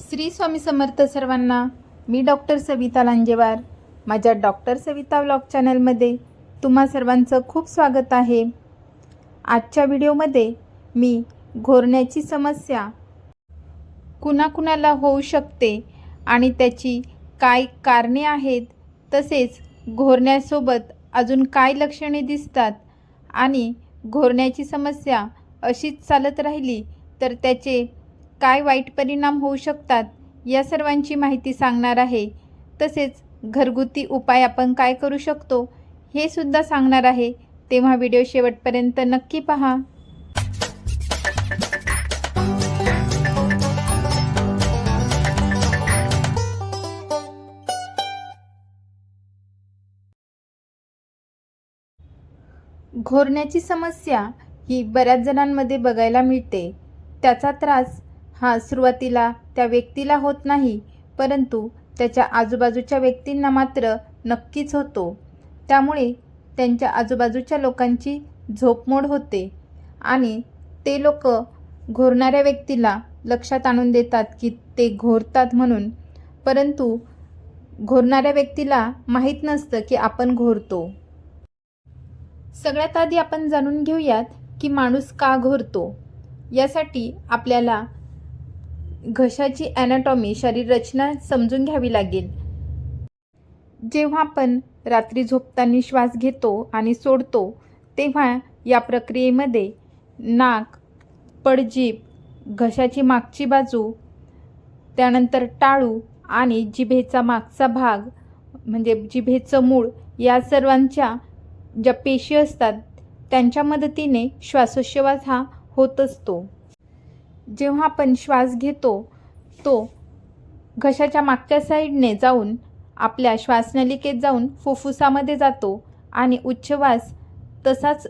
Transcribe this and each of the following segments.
श्री स्वामी समर्थ सर्वांना मी डॉक्टर सविता लांजेवार. माझ्या doctor Savita vlog चॅनलमध्ये तुम्हा सर्वांचं खूप स्वागत आहे. आजच्या व्हिडिओमध्ये मी घोरण्याची समस्या कुणाकुणाला होऊ शकते आणि त्याची काय कारणे आहेत तसेच घोरण्यासोबत अजून काय लक्षणे दिसतात आणि घोरण्याची समस्या अशीच चालत राहिली तर त्याचे काय वाईट परिणाम होऊ शकतात या सर्वांची माहिती सांगणार आहे. तसेच घरगुती उपाय आपण काय करू शकतो हे सुद्धा सांगणार आहे. तेव्हा व्हिडिओ शेवटपर्यंत नक्की पहा. घोरण्याची समस्या ही बऱ्याच जणांमध्ये बघायला मिळते. त्याचा त्रास हा सुरुवातीला त्या व्यक्तीला होत नाही परंतु त्याच्या आजूबाजूच्या व्यक्तींना मात्र नक्कीच होतो. त्यामुळे त्यांच्या आजूबाजूच्या लोकांची झोपमोड होते आणि ते लोक घोरणाऱ्या व्यक्तीला लक्षात आणून देतात की ते घोरतात म्हणून. परंतु घोरणाऱ्या व्यक्तीला माहीत नसतं की आपण घोरतो. सगळ्यात आधी आपण जाणून घेऊयात की माणूस का घोरतो. यासाठी आपल्याला घशाची ॲनाटॉमी शरीर रचना समजून घ्यावी लागेल. जेव्हा आपण रात्री झोपताना श्वास घेतो आणि सोडतो तेव्हा या प्रक्रियेमध्ये नाक पडजीभ घशाची मागची बाजू त्यानंतर टाळू आणि जिभेचा मागचा भाग म्हणजे जिभेचं मूळ या सर्वांच्या ज्या पेशी असतात त्यांच्या मदतीने श्वासोच्छवास हा होत असतो. जेव्हा आपण श्वास घेतो तो घशाच्या मागच्या साईडने जाऊन आपल्या श्वासनलिकेत जाऊन फुफ्फुसामध्ये जातो आणि उच्छवास तसाच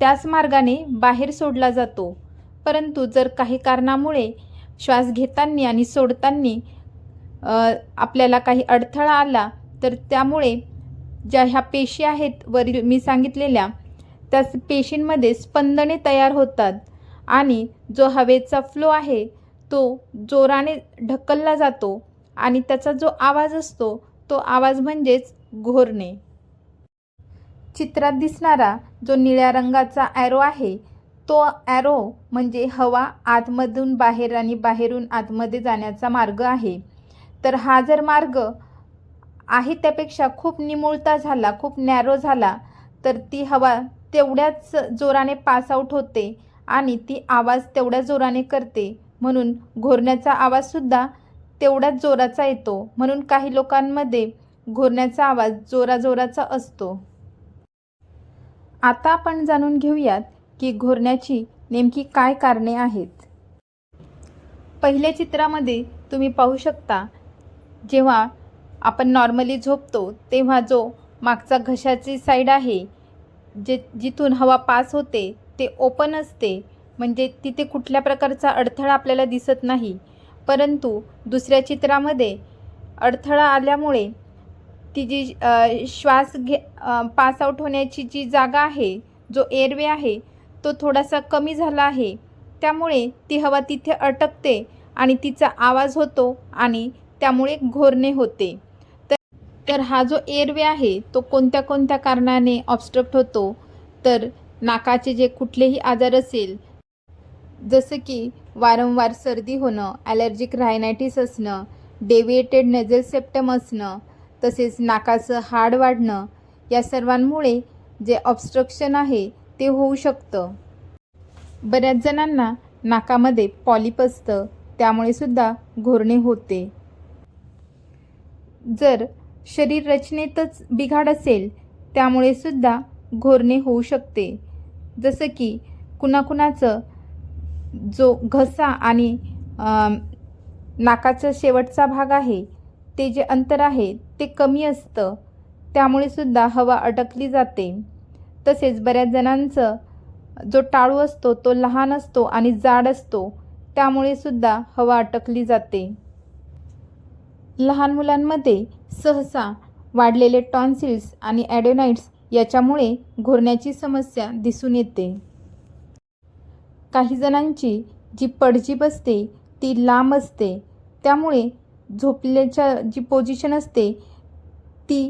त्याच मार्गाने बाहेर सोडला जातो. परंतु जर काही कारणामुळे श्वास घेताना आणि सोडताना आपल्याला काही अडथळा आला तर त्यामुळे ज्या ह्या पेशी आहेत वरील मी सांगितलेल्या त्या पेशींमध्ये स्पंदने तयार होतात. आणि जो हवेचा फ्लो आहे तो जोराने ढकलला जातो आणि त्याचा जो आवाज असतो तो आवाज म्हणजेच घोरणे. चित्रात दिसणारा जो निळ्या रंगाचा ॲरो आहे तो ॲरो म्हणजे हवा आतमधून बाहेर आणि बाहेरून आतमध्ये जाण्याचा मार्ग आहे. तर हा जर मार्ग आहे त्यापेक्षा खूप निमुळता झाला खूप नॅरो झाला तर ती हवा तेवढ्याच जोराने पास आऊट होते आणि ती आवाज तेवढ्या जोराने करते. म्हणून घोरण्याचा आवाजसुद्धा तेवढ्याच जोराचा येतो. म्हणून काही लोकांमध्ये घोरण्याचा आवाज जोराजोराचा असतो. आता आपण जाणून घेऊयात की घोरण्याची नेमकी काय कारणे आहेत. पहिल्या चित्रामध्ये तुम्ही पाहू शकता जेव्हा आपण नॉर्मली झोपतो तेव्हा जो मागचा घशाची साईड आहे जे जिथून हवा पास होते ते ओपन असते. म्हणजे तिथे कुठल्या प्रकारचा अडथळा आपल्याला दिसत नाही. परंतु दुसऱ्या चित्रामध्ये अडथळा आल्यामुळे ती जी श्वास घे पास आऊट होण्याची जी जागा आहे जो एअरवे आहे तो थोडासा कमी झाला आहे. त्यामुळे ती हवा तिथे अटकते आणि तिचा आवाज होतो आणि त्यामुळे घोरणे होते. तर तर हा जो एअरवे आहे तो कोणत्या कोणत्या कारणाने ऑब्स्ट्रक्ट होतो? तर नाकाचे जे कुठलेही आजार असेल जसं की वारंवार सर्दी होणं ॲलर्जिक रायनायटिस असणं डेविएटेड नेझल सेप्टम असणं तसेच नाकाचं हाड वाढणं या सर्वांमुळे जे ऑब्स्ट्रक्शन आहे ते होऊ शकतं. बऱ्याच जणांना नाकामध्ये पॉलिप असतं त्यामुळे सुद्धा घोरणे होते. जर शरीर रचनेतच बिघाड असेल त्यामुळे सुद्धा घोरणे होऊ शकते. जसं की कुणाकुणाचं जो घसा आणि नाकाचा शेवटचा भाग आहे ते जे अंतर आहे ते कमी असतं. त्यामुळे सुद्धा हवा अटकली जाते. तसेच बऱ्याच जणांचं जो टाळू असतो तो लहान असतो आणि जाड असतो. त्यामुळे सुद्धा हवा अटकली जाते. लहान मुलांमध्ये सहसा वाढलेले टॉन्सिल्स आणि ॲडोनाइट्स याच्यामुळे घोरण्याची समस्या दिसून येते. काही जणांची जी पडजीब असते ती लांब असते. त्यामुळे झोपल्याच्या जी पोझिशन असते ती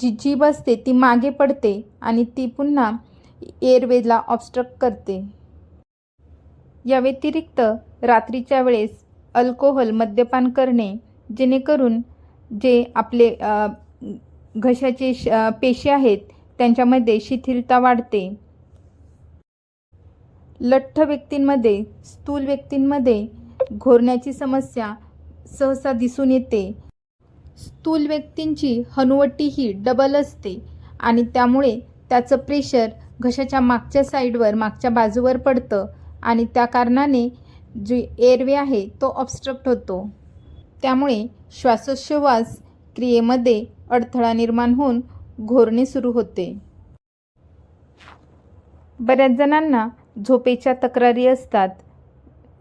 जी जीभ असते ती मागे पडते आणि ती पुन्हा एअरवेजला ऑबस्ट्रक्ट करते. या व्यतिरिक्त रात्रीच्या वेळेस अल्कोहोल मद्यपान करणे जेणेकरून जे आपले घशाचे श पेशी आहेत त्यांच्यामध्ये शिथिलता वाढते. लठ्ठ व्यक्तींमध्ये स्थूल व्यक्तींमध्ये घोरण्याची समस्या सहसा दिसून येते. स्थूल व्यक्तींची हनुवटी ही डबल असते आणि त्यामुळे त्याचं प्रेशर घशाच्या मागच्या साईडवर मागच्या बाजूवर पडतं आणि त्या कारणाने जी एअरवे आहे तो ऑब्स्ट्रक्ट होतो. त्यामुळे श्वासोच्छ्वास क्रियेमध्ये अडथळा निर्माण होऊन घोरणे सुरू होते. बऱ्याच जणांना झोपेच्या तक्रारी असतात.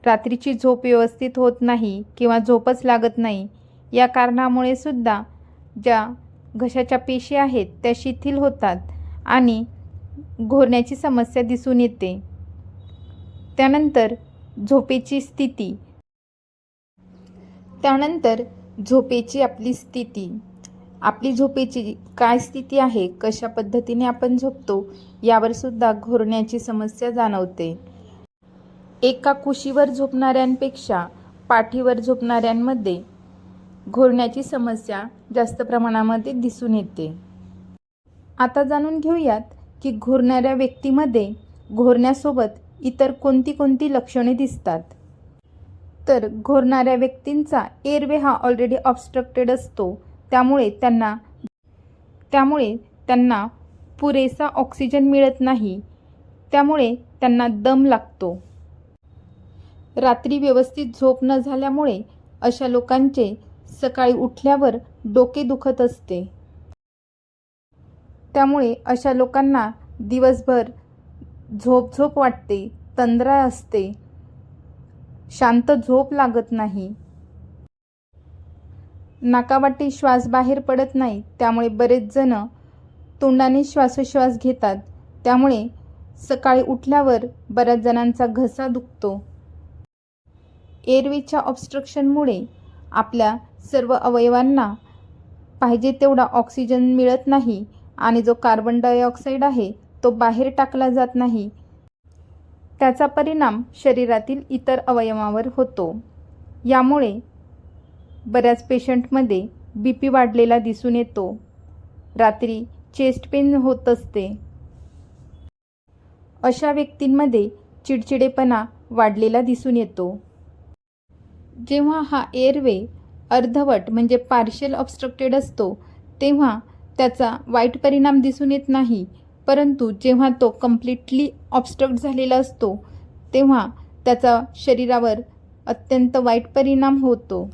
रात्रीची झोप व्यवस्थित होत नाही किंवा झोपच लागत नाही. या कारणामुळे सुद्धा ज्या घशाच्या पेशी आहेत त्या शिथिल होतात आणि घोरण्याची समस्या दिसून येते. त्यानंतर झोपेची स्थिती. त्यानंतर झोपेची आपली स्थिती. आपली झोपेची काय स्थिती आहे कशा पद्धतीने आपण झोपतो यावर सुद्धा घोरण्याची समस्या जाणवते. एका कुशीवर झोपणाऱ्यांपेक्षा पाठीवर झोपणाऱ्यांमध्ये घोरण्याची समस्या जास्त प्रमाणामध्ये दिसून येते. आता जाणून घेऊयात की घोरणाऱ्या व्यक्तीमध्ये घोरण्यासोबत इतर कोणती कोणती लक्षणे दिसतात. तर घोरणाऱ्या व्यक्तींचा एअरवे हा ऑलरेडी ऑब्स्ट्रक्टेड असतो. त्यामुळे त्यांना त्यामुळे त्यांना पुरेसा ऑक्सिजन मिळत नाही. त्यामुळे त्यांना दम लागतो. रात्री व्यवस्थित झोप न झाल्यामुळे अशा लोकांचे सकाळी उठल्यावर डोके दुखत असते. त्यामुळे अशा लोकांना दिवसभर झोप झोप वाटते तंद्रा असते. शांत झोप लागत नाही. नाकावाटी श्वास बाहेर पडत नाही त्यामुळे बरेच जण तोंडाने श्वासोश्वास घेतात. त्यामुळे सकाळी उठल्यावर बऱ्याच जणांचा घसा दुखतो. एअरवेच्या ऑब्स्ट्रक्शनमुळे आपल्या सर्व अवयवांना पाहिजे तेवढा ऑक्सिजन मिळत नाही आणि जो कार्बन डायऑक्साईड आहे तो बाहेर टाकला जात नाही. त्याचा परिणाम शरीरातील इतर अवयवावर होतो. यामुळे बऱ्याच पेशंटमध्ये बी पी वाढलेला दिसून येतो. रात्री चेस्ट पेन होत असते. अशा व्यक्तींमध्ये चिडचिडेपणा वाढलेला दिसून येतो. जेव्हा हा एअरवे अर्धवट म्हणजे पार्शियल ऑब्स्ट्रक्टेड असतो तेव्हा त्याचा वाईट परिणाम दिसून येत नाही. परंतु जेव्हा तो कम्प्लिटली ऑब्स्ट्रक्ट झालेला असतो तेव्हा त्याचा शरीरावर अत्यंत वाईट परिणाम होतो.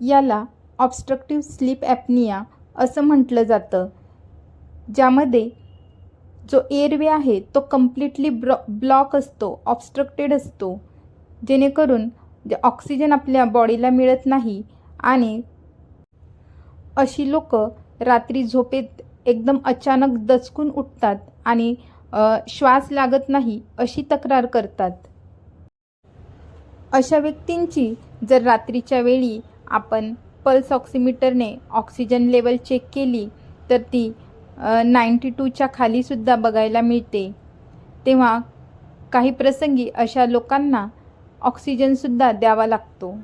याला ऑब्स्ट्रक्टिव्ह स्लीप ॲपनिया असं म्हटलं जातं. ज्यामध्ये जो एअरवे आहे तो कम्प्लिटली ब्लॉ ब्लॉक असतो ऑब्स्ट्रक्टेड असतो. जेणेकरून जे ऑक्सिजन आपल्या बॉडीला मिळत नाही आणि अशी लोक रात्री झोपेत एकदम अचानक दचकून उठतात आणि श्वास लागत नाही अशी तक्रार करतात. अशा व्यक्तींची जर रात्रीच्या वेळी आपण पल्स ऑक्सिमीटरने ऑक्सिजन लेवल चेक केली तर ती नाईंटी टूच्या खालीसुद्धा बघायला मिळते. तेव्हा काही प्रसंगी अशा लोकांना ऑक्सिजनसुद्धा द्यावा लागतो.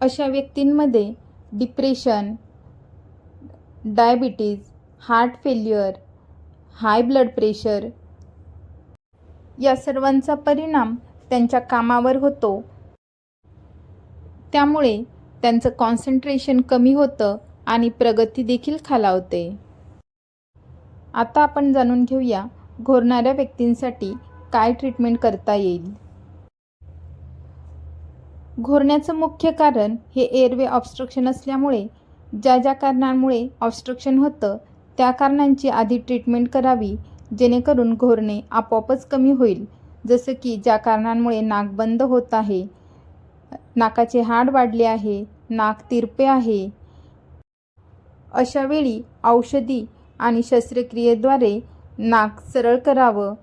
अशा व्यक्तींमध्ये depression diabetes heart failure high blood pressure या सर्वांचा परिणाम त्यांच्या कामावर होतो. त्यामुळे त्यांचं कॉन्सन्ट्रेशन कमी होतं आणि प्रगती देखील खालावते. आता आपण जाणून घेऊया घोरणाऱ्या व्यक्तींसाठी काय ट्रीटमेंट करता येईल. घोरण्याचं मुख्य कारण हे एअरवे ऑब्स्ट्रक्शन असल्यामुळे ज्या ज्या कारणांमुळे ऑब्स्ट्रक्शन होतं त्या कारणांची आधी ट्रीटमेंट करावी जेणेकरून घोरणे आपोआपच कमी होईल. जसं की ज्या कारणांमुळे नाक बंद होत आहे नाकाचे हाड वाढले आहे नाक तिरपे आहे. अशावेळी औषधी आणि शस्त्रक्रियेद्वारे नाक सरळ करावं.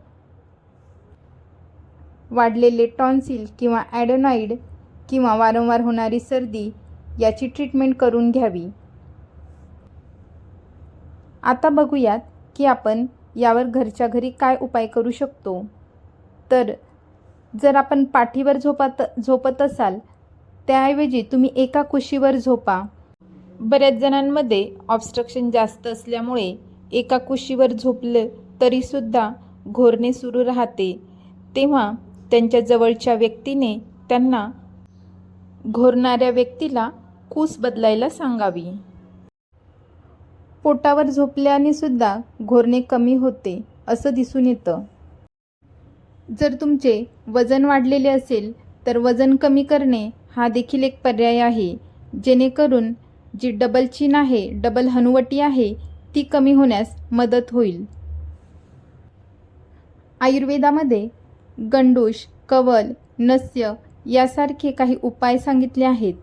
वाढलेले टॉन्सिल किंवा ॲडोनाईड किंवा वारंवार होणारी सर्दी याची ट्रीटमेंट करून घ्यावी. आता बघूयात की आपण यावर घरच्या घरी काय उपाय करू शकतो. तर जर आपण पाठीवर झोपत झोपत असाल त्याऐवजी तुम्ही एका कुशीवर झोपा. बऱ्याच जणांमध्ये ऑब्स्ट्रक्शन जास्त असल्यामुळे एका कुशीवर झोपलं तरीसुद्धा घोरणे सुरू राहते. तेव्हा त्यांच्या जवळच्या व्यक्तीने त्यांना घोरणाऱ्या व्यक्तीला कूस बदलायला सांगावी. पोटावर झोपल्याने सुद्धा घोरणे कमी होते असं दिसून येतं. जर तुमचे वजन वाढलेले असेल तर वजन कमी करणे हा देखील एक पर्याय आहे. जेणेकरून जी डबल चीन आहे डबल हनुवटी आहे ती कमी होण्यास मदत होईल. आयुर्वेदामध्ये गंडूष कवल नस्य यासारखे काही उपाय सांगितले आहेत.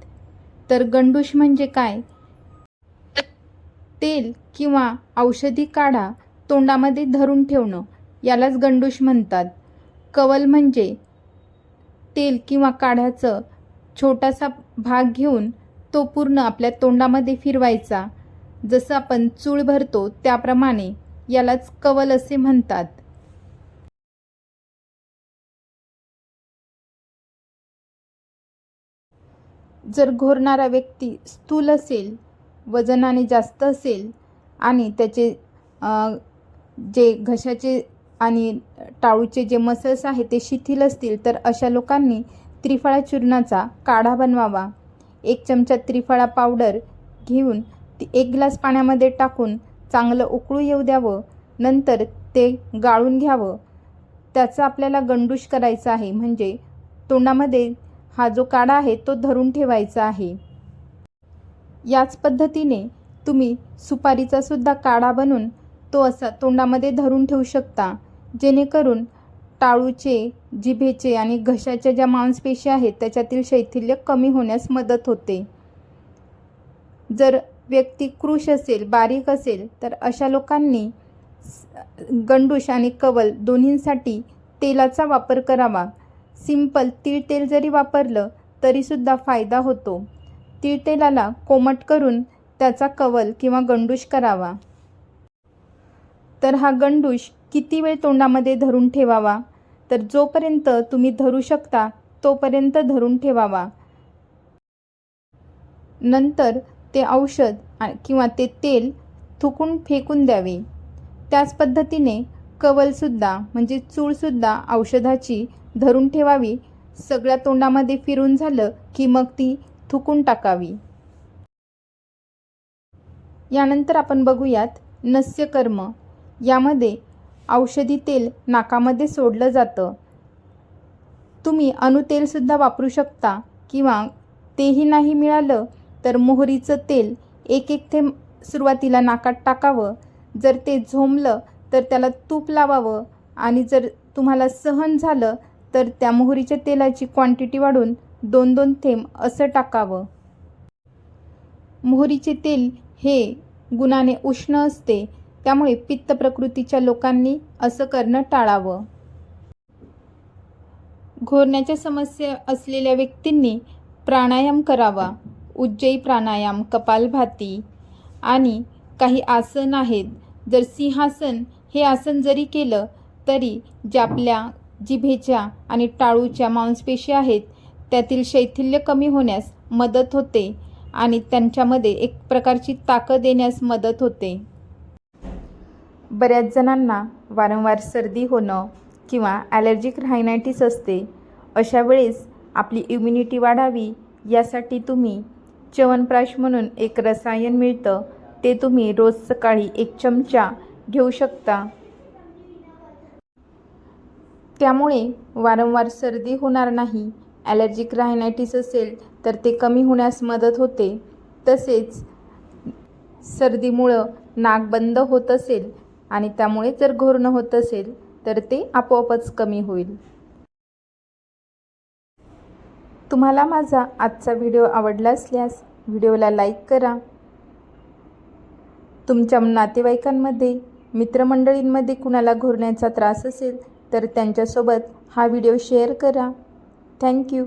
तर गंडूष म्हणजे काय? तेल किंवा औषधी काढा तोंडामध्ये धरून ठेवणं यालाच गंडूष म्हणतात. कवल म्हणजे तेल किंवा काढ्याचं छोटासा भाग घेऊन तो पूर्ण आपल्या तोंडामध्ये फिरवायचा. जसं आपण चूळ भरतो त्याप्रमाणे यालाच कवल असे म्हणतात. जर घोरणारा व्यक्ती स्थूल असेल वजनाने जास्त असेल आणि त्याचे जे घशाचे आणि टाळूचे जे मसल्स आहेत ते शिथिल असतील तर अशा लोकांनी त्रिफळा चूर्णाचा काढा बनवावा. एक चमचा त्रिफळा पावडर घेऊन ती एक ग्लास पाण्यामध्ये टाकून चांगलं उकळू येऊ द्यावं. नंतर ते गाळून घ्यावं. त्याचा आपल्याला गंडूश करायचा आहे. म्हणजे तोंडामध्ये हा जो काढा आहे तो धरून ठेवायचा आहे. याच पद्धतीने तुम्ही सुपारीचा सुद्धा काढा बनवून तो असा तोंडामध्ये धरून ठेवू शकता. जेणेकरून टाळूचे जिभेचे आणि घशाच्या ज्या मांसपेशी आहेत त्याच्यातील शैथिल्य कमी होण्यास मदत होते. जर व्यक्ती कृश असेल बारीक असेल तर अशा लोकांनी गंडूश आणि कवल दोन्हींसाठी तेलाचा वापर करावा. सिंपल तीळ तेल जरी वापरलं तरीसुद्धा फायदा होतो. तीळ तेलाला कोमट करून त्याचा कवल किंवा गंडूश करावा. तर हा गंडूश किती वेळ तोंडामध्ये धरून ठेवावा? तर जोपर्यंत तुम्ही धरू शकता तोपर्यंत धरून ठेवावा. नंतर ते औषध किंवा ते तेल थुकून फेकून द्यावे. त्याच पद्धतीने कवलसुद्धा म्हणजे चूळसुद्धा औषधाची धरून ठेवावी. सगळ्या तोंडामध्ये फिरून झालं की मग ती थुकून टाकावी. यानंतर आपण बघूयात नस्यकर्म. यामध्ये औषधी तेल नाकामध्ये सोडलं जातं. तुम्ही अणुतेलसुद्धा वापरू शकता किंवा तेही नाही मिळालं तर मोहरीचं तेल एक एक थेंब सुरुवातीला नाकात टाकावं. जर ते झोंबलं तर त्याला तूप लावावं आणि जर तुम्हाला सहन झालं तर त्या मोहरीच्या तेलाची क्वांटिटी वाढून दोन दोन थेंब असं टाकावं. मोहरीचे तेल हे गुणाने उष्ण असते. त्यामुळे पित्त प्रकृतीच्या लोकांनी असं करणं टाळावं. घोरण्याच्या समस्या असलेल्या व्यक्तींनी प्राणायाम करावा. उज्जयी प्राणायाम कपालभाती आणि काही आसन आहेत. जर सिंहासन हे आसन जरी केलं तरी ज्या आपल्या जिभेच्या आणि टाळूच्या मांसपेशी आहेत त्यातील शैथिल्य कमी होण्यास मदत होते आणि त्यांच्यामध्ये एक प्रकारची ताकद येण्यास मदत होते. बऱ्याच जणांना वारंवार सर्दी होणं किंवा ॲलर्जिक रायनायटीस असते. अशा वेळेस आपली इम्युनिटी वाढावी यासाठी तुम्ही च्यवनप्राश म्हणून एक रसायन मिळतं. ते तुम्ही रोज सकाळी एक चमचा घेऊ शकता. त्यामुळे वारंवार सर्दी होणार नाही ॲलर्जिक रायनायटीस असेल तर ते कमी होण्यास मदत होते. तसेच सर्दीमुळं नाक बंद होत असेल आणि त्यामुळे जर घोरणं होत असेल तर ते आपोआपच कमी होईल. तुम्हाला माझा आजचा व्हिडिओ आवडला असल्यास व्हिडिओला लाईक करा. तुमच्या नातेवाईकांमध्ये मित्रमंडळींमध्ये कुणाला घोरण्याचा त्रास असेल तर त्यांच्यासोबत हा व्हिडिओ शेअर करा. थँक्यू.